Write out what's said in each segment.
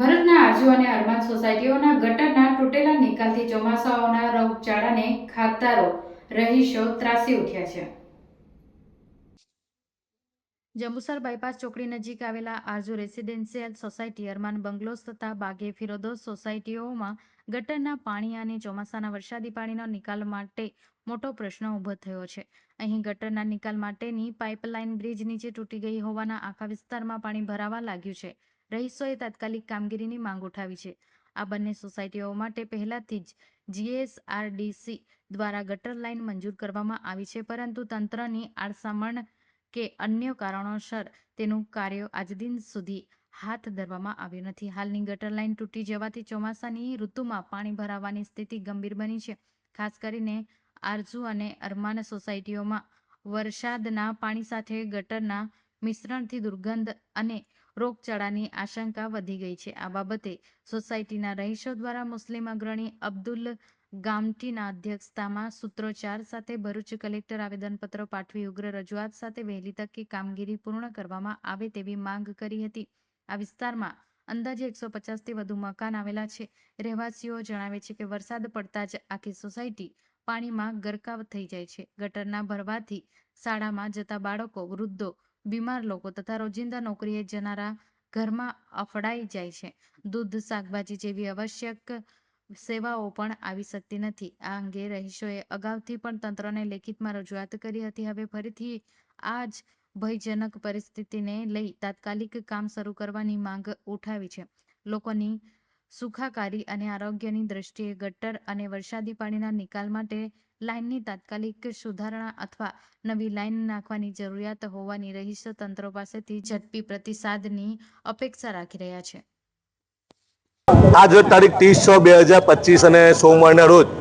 ભરૂચના આજુ અને અરમાન સોસાયટીઓના ગટરના તૂટેલા નિકાલથી ચોમાસાઓના રોગચાળાને ખાતારો રહીશો ત્રાસી ઉઠ્યા છે. જંબુસર બાયપાસ ચોકડી નજીક આવેલા Arzoo residential society, Armaan bungalows તથા બાગે ફિરોદોસ સોસાયટીઓમાં ગટરના પાણી અને ચોમાસાના વરસાદી પાણીનો નિકાલ માટે મોટો પ્રશ્ન ઊભો થયો છે. અહીં ગટરના નિકાલ માટેની પાઇપલાઇન બ્રિજ નીચે તૂટી ગઈ હોવાના આખા વિસ્તારમાં પાણી ભરાવા લાગ્યું છે. રહીશોએ તાત્કાલિક કામગીરીની માંગ ઉઠાવી છે. આ બંને સોસાયટીઓ માટે પહેલાથી જ જીએસઆરડીસી દ્વારા ગટર લાઇન મંજૂર કરવામાં આવી છે, પરંતુ તંત્રની આળસામણ કે અન્ય કારણોસર તેનું કાર્ય આજ દિન સુધી હાથ ધરવામાં આવ્યું નથી. હાલની ગટર લાઇન તૂટી જવાથી ચોમાસાની ઋતુમાં પાણી ભરાવાની સ્થિતિ ગંભીર બની છે. ખાસ કરીને આરજુ અને અરમાન સોસાયટીઓમાં વરસાદના પાણી સાથે ગટરના મિશ્રણથી દુર્ગંધ અને રોગચાળાની આશંકા વધી ગઈ છે. આ બાબતે સોસાયટીના રહીશો દ્વારા મુસ્લિમ અગ્રણી અબ્દુલ ગામટીના અધ્યક્ષતામાં સૂત્રોચ્ચાર સાથે ભરૂચ કલેક્ટર આવેદનપત્ર પાઠવી ઉગ્ર રજૂઆત સાથે વહેલી તકે કામગીરી પૂર્ણ કરવામાં આવે તેવી માંગ કરી હતી. આ વિસ્તારમાં અંદાજે એકસો પચાસથી વધુ મકાન આવેલા છે. રહેવાસીઓ જણાવે છે કે વરસાદ પડતા જ આખી સોસાયટી પાણીમાં ગરકાવ થઈ જાય છે. ગટરના ભરવાથી શાળામાં જતા બાળકો, વૃદ્ધો બીમાર લોકો તથા રોજિંદા નોકરીએ જનારા ઘરમાં અફડાઈ જાય છે. દૂધ, શાકભાજી જેવી આવશ્યક સેવાઓ પણ આવી શકતી નથી. આ અંગે રહીશોએ અગાઉથી પણ તંત્રને લેખિતમાં રજૂઆત કરી હતી. હવે ફરીથી આ જ ભયજનક પરિસ્થિતિને લઈ તાત્કાલિક કામ શરૂ કરવાની માંગ ઉઠાવી છે. લોકોની સુખાકારી અને આરોગ્યની દ્રષ્ટિએ ગટર અને વરસાદી પાણીના નિકાલ માટે લાઇનની તાત્કાલિક સુધારણા અથવા નવી લાઇન નાખવાની જરૂરિયાત હોવાની રહીશો તંત્ર પાસેથી ઝડપી પ્રતિસાદની અપેક્ષા રાખી રહ્યા છે. આજ તારીખ ત્રીસ છ બે હજાર પચીસ અને સોમવારના રોજ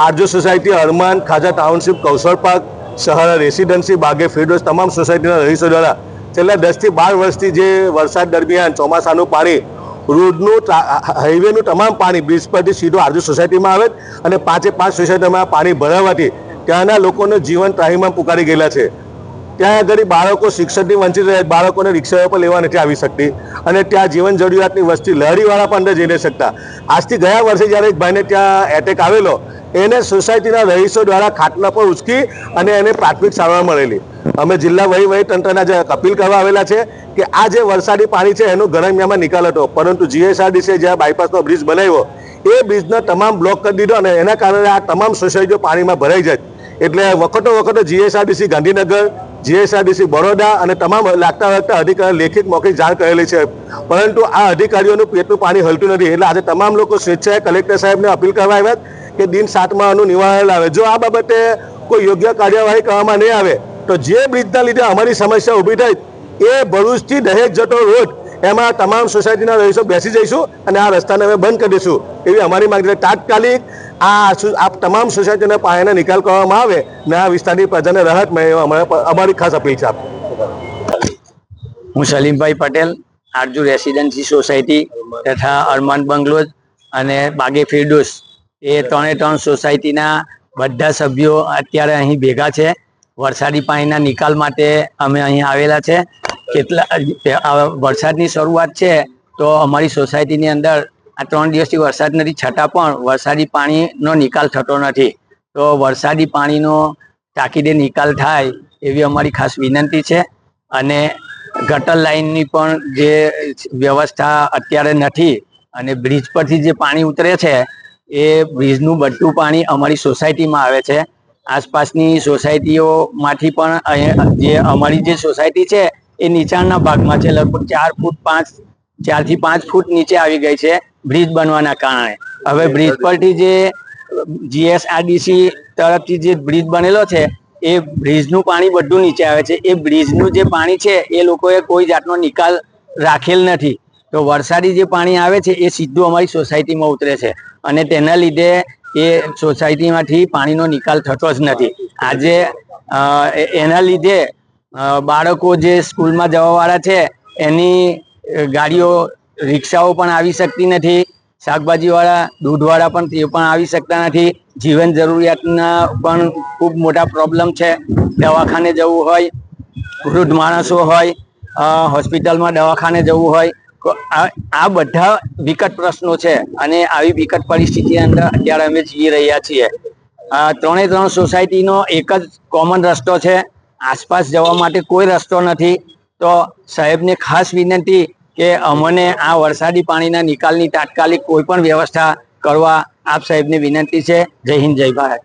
Arzoo society Armaan Khaja township Kaushal park Shahar residency Baghe Firdaus તમામ સોસાયટીના રહીશો દ્વારા છેલ્લા દસથી બાર વર્ષથી જે વરસાદ દરમિયાન ચોમાસાનું પાણી રોડનું હાઈવેનું તમામ પાણી બ્રિજ પરથી સીધું આરજુ સોસાયટીમાં આવે અને પાંચે પાંચ સોસાયટીમાં પાણી ભરાવાથી ત્યાંના લોકોનું જીવન ત્રાહીમાં પુકારી ગયેલા છે. ત્યાં આગળ બાળકો શિક્ષણથી વંચિત રહે બાળકોને રિક્ષાઓ પર લેવા નથી આવી શકતી અને ત્યાં જીવન જરૂરિયાતની વસ્તી લહેરીવાળા પણ અંદર જઈ નહીં શકતા. આજથી ગયા વર્ષે જ્યારે એક ભાઈને ત્યાં એટેક આવેલો, એને સોસાયટીના રહીશો દ્વારા ખાટલા પર ઉચકી અને એને પ્રાથમિક સારવાર મળેલી. અમે જિલ્લા વહી વહી તંત્રના જે અપીલ કરવા આવેલા છે કે આ જે વરસાદી પાણી છે એનો ગરમિયામાં નિકાલ હતો. પરંતુ જીએસઆરડીસીએ જ્યાં બાયપાસનો બ્રિજ બનાવ્યો, એ બ્રિજને તમામ બ્લોક કરી દીધો અને એના કારણે આ તમામ સોસાયટીઓ પાણીમાં ભરાઈ જાય. એટલે વખતો વખતો જીએસઆરડીસી ગાંધીનગર જીએસઆરડીસી બરોડા અને તમામ લાગતા લાગતા અધિકારી લેખિત મૌખિક જાણ કરેલી છે. પરંતુ આ અધિકારીઓનું પેટનું પાણી હલતું નથી. એટલે આજે તમામ લોકો સ્વેચ્છાએ કલેક્ટર સાહેબને અપીલ કરવા આવ્યા કે દિન સાતમાં આનું નિવારણ લાવે. જો આ બાબતે કોઈ યોગ્ય કાર્યવાહી કરવામાં નહીં આવે તો જે બ્રિજના લીધે અમારી સમસ્યા ઊભી થઈ એ ભરૂચથી દહેજ જતો રોડ એમાં તમામ સોસાયટીના રહીશો બેસી જઈશું અને આ રસ્તાને અમે બંધ કરી દઈશું. એવી અમારી માંગ છે. તાત્કાલિક આ આ તમામ સોસાયટીના પાયાનો નિકાલ કરવામાં આવે ને આ વિસ્તારની પ્રજાને રાહત મળે એવા અમારી ખાસ અપીલ છે હું સલીમભાઈ પટેલ, આરજુ રેસિડેન્સી સોસાયટી તથા અરમાન બંગલોજ અને બાગે ફિરડોસ. એ ત્રણે ત્રણ સોસાયટીના બધા સભ્યો અત્યારે અહીં ભેગા છે. વરસાદી પાણીના નિકાલ માટે અમે અહીં આવેલા છે. કેટલા વરસાદની શરૂઆત છે તો અમારી સોસાયટીની અંદર આ ત્રણ દિવસથી વરસાદ નથી, છતાં પણ વરસાદી પાણીનો નિકાલ થતો નથી. તો વરસાદી પાણીનો તાકીદે નિકાલ થાય એવી અમારી ખાસ વિનંતી છે. અને ગટર લાઇનની પણ જે વ્યવસ્થા અત્યારે નથી અને બ્રિજ પરથી જે પાણી ઉતરે છે, એ બ્રિજનું બધું પાણી અમારી સોસાયટીમાં આવે છે. આસપાસની સોસાયટીઓમાંથી પણ જે અમારી જે સોસાયટી છે એ નીચાણના ભાગમાં છે લગભગ ચાર ફૂટ પાંચ ચારથી પાંચ ફૂટ નીચે આવી ગઈ છે બ્રિજ બનવાના કારણે. હવે બ્રિજ પરથી જે જીએસઆરડીસી તરફથી જે બ્રિજ બનેલો છે એ બ્રિજનું પાણી બધું નીચે આવે છે. એ બ્રિજનું જે પાણી છે એ લોકોએ કોઈ જાતનો નિકાલ રાખેલ નથી. તો વરસાદી જે પાણી આવે છે એ સીધું અમારી સોસાયટીમાં ઉતરે છે. અને તેના લીધે એ સોસાયટીમાંથી પાણીનો નિકાલ થતો જ નથી. આજે એના લીધે બાળકો જે સ્કૂલમાં જવાવાળા છે, એની ગાડીઓ, રિક્ષાઓ પણ આવી શકતી નથી. શાકભાજીવાળા, દૂધવાળા પણ તે પણ આવી શકતા નથી. જીવન જરૂરિયાતના પણ ખૂબ મોટા પ્રોબ્લેમ છે. દવાખાને જવું હોય, વૃદ્ધ માણસો હોય હોસ્પિટલમાં દવાખાને જવું હોય આ બધા વિકટ પ્રશ્નો છે અને આવી વિકટ પરિસ્થિતિ અંદર અત્યારે અમે જીવી રહ્યા છીએ. આ ત્રણે ત્રણ સોસાયટીનો એક જ કોમન રસ્તો છે. આસપાસ જવા માટે કોઈ રસ્તો નથી. તો સાહેબને ખાસ વિનંતી કે અમને આ વરસાદી પાણીના નિકાલની તાત્કાલિક કોઈ પણ વ્યવસ્થા કરવા આપ સાહેબને વિનંતી છે. જય હિન્દ, જય ભારત.